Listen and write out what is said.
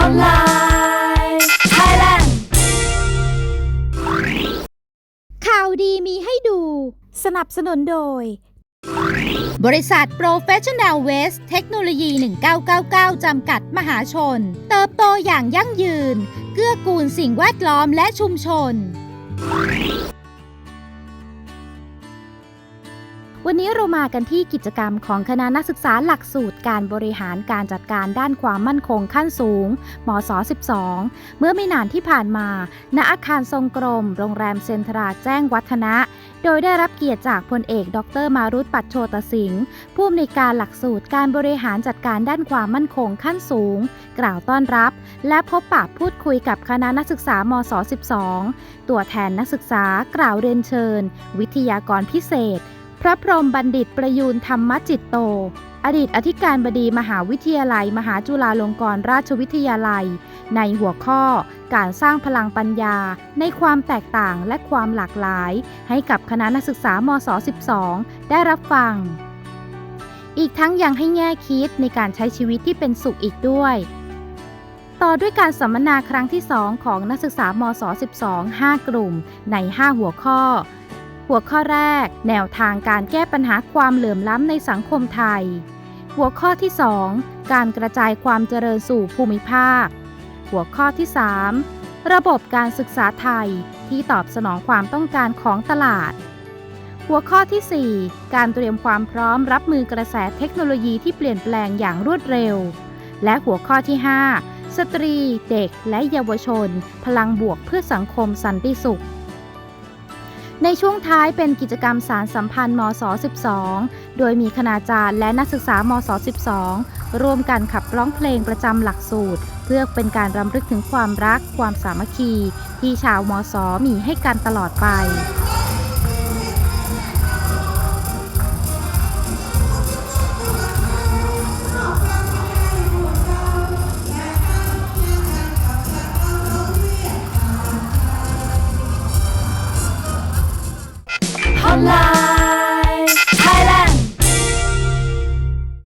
ออนไลน์ไทยแลนด์ข่าวดีมีให้ดู สนับสนุนโดย บริษัท Professional Waste เทคโนโลยี 1999 จำกัดมหาชน เติบโตอย่างยั่งยืน เกื้อกูลสิ่งแวดล้อมและชุมชน วันนี้เรามากันที่กิจกรรมของคณะนักศึกษาหลักสูตรการบริหารการจัดการด้านความมั่นคงขั้นสูง มศ 12 เมื่อไม่นานที่ผ่านมา ณ อาคารทรงกรม โรงแรมเซ็นทราแจ้งวัฒนะ โดยได้รับเกียรติจากพลเอก ดร มารุตปัจโชตสิงห์ ผู้อำนวยการหลักสูตรการบริหารจัดการด้านความมั่นคงขั้นสูง กล่าวต้อนรับ และพบปะพูดคุยกับคณะนักศึกษา มศ 12 ตัวแทนนักศึกษากล่าวเรียนเชิญ วิทยากรพิเศษ พระพรหมบัณฑิตประยูนธรรมจิตโต อดีตอธิการบดีมหาวิทยาลัย มหาจุฬาลงกรณราชวิทยาลัย ในหัวข้อ การสร้างพลังปัญญา ในความแตกต่างและความหลากหลาย ให้กับคณะนักศึกษามศ 12 ได้รับฟัง อีกทั้งยังให้แง่คิดในการใช้ชีวิตที่เป็นสุขอีกด้วยต่อด้วยการสัมมนาครั้งที่ 2 ของนักศึกษามศ 12 5 กลุ่ม ใน 5 หัวข้อ หัวข้อแรก แนวทางการแก้ปัญหาความเหลื่อมล้ำในสังคมไทย หัวข้อที่ 2 การกระจายความเจริญสู่ภูมิภาค หัวข้อที่ 3 ระบบการศึกษาไทยที่ตอบสนองความต้องการของตลาด หัวข้อที่ 4 การเตรียมความพร้อมรับมือกระแสเทคโนโลยีที่เปลี่ยนแปลงอย่างรวดเร็ว และหัวข้อที่ 5 สตรี เด็ก และเยาวชน พลังบวกเพื่อสังคมสันติสุข ในช่วงท้ายเป็นกิจกรรมสารสัมพันธ์มศ12 โดยมีคณาจารย์และนักศึกษามศ12 ร่วมกันขับร้องเพลงประจำหลักสูตร เพื่อเป็นการรำลึกถึงความรักความสามัคคี ที่ชาวมศมีให้กันตลอดไป